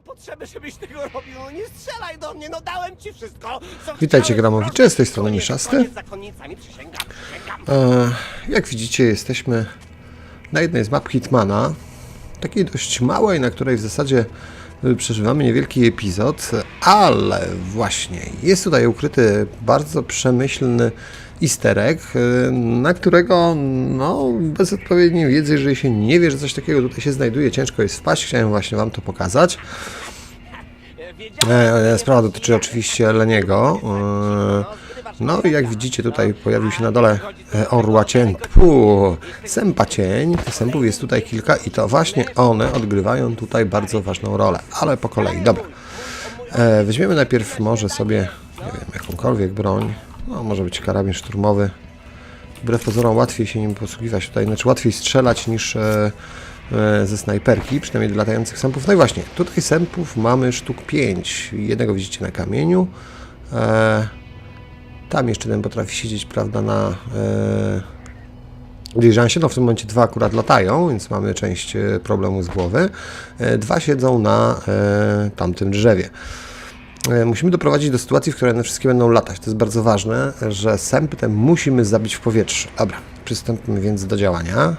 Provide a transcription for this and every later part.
potrzeby, żebyś tego robił. No nie strzelaj do mnie, no dałem ci wszystko. Co Witajcie, chciałem. Gramowicze, z tej strony koniec, Miszasty. koniec z zakonnicami, przysięgam, przysięgam. E, jak widzicie, jesteśmy na jednej z map Hitmana. Takiej dość małej, na której w zasadzie y, przeżywamy niewielki epizod, ale właśnie jest tutaj ukryty bardzo przemyślny easter egg, y, na którego no, bez odpowiedniej wiedzy, jeżeli się nie wie, że coś takiego tutaj się znajduje, ciężko jest wpaść. Chciałem właśnie Wam to pokazać. E, Sprawa dotyczy oczywiście Leniego. E, No i jak widzicie tutaj pojawił się na dole e, orła cień. Puh, sępa cień. Sępów jest tutaj kilka i to właśnie one odgrywają tutaj bardzo ważną rolę. Ale po kolei, dobra. E, Weźmiemy najpierw może sobie, nie wiem, jakąkolwiek broń. No, może być karabin szturmowy. Wbrew pozorom łatwiej się nim posługiwać tutaj, znaczy łatwiej strzelać niż e, e, ze snajperki, przynajmniej dla latających sępów. No i właśnie, tutaj sępów mamy sztuk 5. Jednego widzicie na kamieniu. E, tam jeszcze ten potrafi siedzieć, prawda, na e, dyliżansie. No w tym momencie dwa akurat latają, więc mamy część e, problemu z głowy. E, dwa siedzą na e, tamtym drzewie. E, Musimy doprowadzić do sytuacji, w której one wszystkie będą latać. To jest bardzo ważne, że sępy te musimy zabić w powietrzu. Dobra, przystąpimy więc do działania.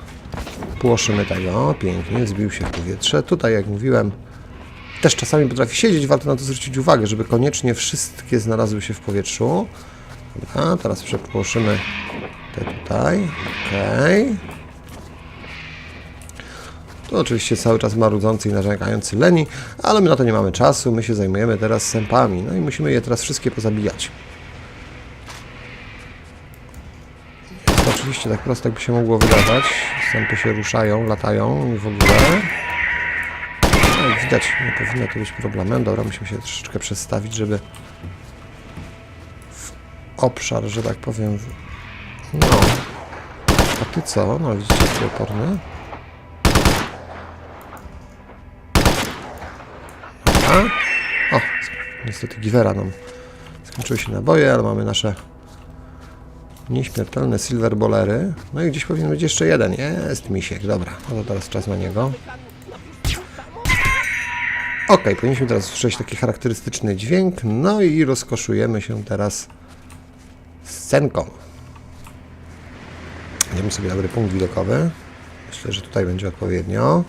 Płoszymy tego, pięknie, wzbił się w powietrze. Tutaj, jak mówiłem, też czasami potrafi siedzieć, warto na to zwrócić uwagę, żeby koniecznie wszystkie znalazły się w powietrzu. Dobra, teraz przepłoszymy te tutaj. Okej. To oczywiście cały czas marudzący i narzekający Leni, ale my na to nie mamy czasu, my się zajmujemy teraz sępami, no i musimy je teraz wszystkie pozabijać. To oczywiście tak prosto jakby się mogło wydawać. Sępy się ruszają, latają i w ogóle. No, jak widać, nie powinno to być problemem. Dobra, musimy się troszeczkę przestawić, żeby w obszar, że tak powiem. No. A ty co? No widzicie, jaki oporny. O, niestety Givera nam skończyły się naboje, ale mamy nasze nieśmiertelne silver bolery. No i gdzieś powinien być jeszcze jeden. Jest misiek, dobra. No to teraz czas na niego. Ok, powinniśmy teraz usłyszeć taki charakterystyczny dźwięk. No i rozkoszujemy się teraz scenką. Będziemy sobie dobry punkt widokowy. Myślę, że tutaj będzie odpowiednio.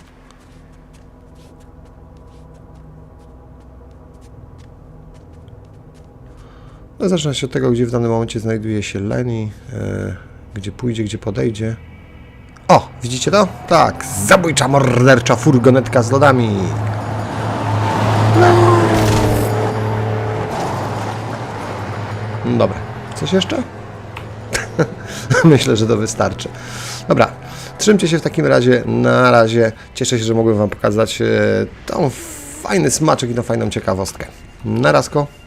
No, zaczyna się od tego, gdzie w danym momencie znajduje się Leni, e, gdzie pójdzie, gdzie podejdzie. O, widzicie to? Tak, zabójcza, mordercza furgonetka z lodami. No. Dobra, coś jeszcze? Myślę, że to wystarczy. Dobra, trzymcie się w takim razie. Na razie cieszę się, że mogłem Wam pokazać e, tą fajny smaczek i tą fajną ciekawostkę. Na razko.